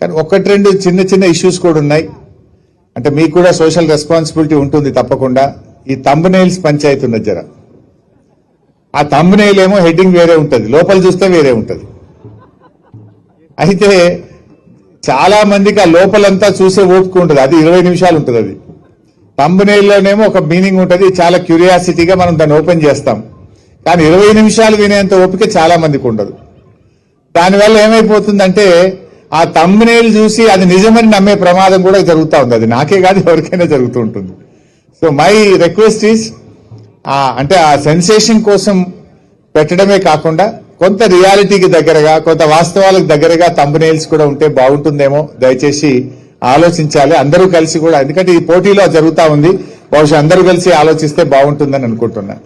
కానీ ఒకటి రెండు చిన్న చిన్న ఇష్యూస్ కూడా ఉన్నాయి. అంటే మీకు కూడా సోషల్ రెస్పాన్సిబిలిటీ ఉంటుంది తప్పకుండా. ఈ తంబనేల్స్ పంచాయతీ ఉన్నది జర. ఆ తంబనేల్ ఏమో హెడ్డింగ్ వేరే ఉంటుంది. లోపల చూస్తే వేరే ఉంటుంది. అయితే చాలా మందికి ఆ లోపలంతా చూసే ఓపిక ఉంటుంది అది ఇరవై నిమిషాలు ఉంటుంది అది. తంబనేల్లోనేమో ఒక మీనింగ్ ఉంటుంది. చాలా క్యూరియాసిటీగా మనం దాన్ని ఓపెన్ చేస్తాం. కానీ ఇరవై నిమిషాలు వినేంత ఓపిక చాలా మందికి ఉండదు. దానివల్ల ఏమైపోతుందంటే ఆ తమ్మునేలు చూసి అది నిజమని నమ్మే ప్రమాదం కూడా జరుగుతూ ఉంది. అది నాకే కాదు ఎవరికైనా జరుగుతూ ఉంటుంది. సో మై రిక్వెస్ట్ ఈస్ అంటే ఆ సెన్సేషన్ కోసం పెట్టడమే కాకుండా కొంత రియాలిటీకి దగ్గరగా కొంత వాస్తవాలకు దగ్గరగా తమ్మునేల్స్ కూడా ఉంటే బాగుంటుందేమో దయచేసి ఆలోచించాలి. అందరూ కలిసి కూడా ఎందుకంటే ఈ పోటీలో జరుగుతూ ఉంది. బహుశా అందరూ కలిసి ఆలోచిస్తే బాగుంటుందని అనుకుంటున్నాను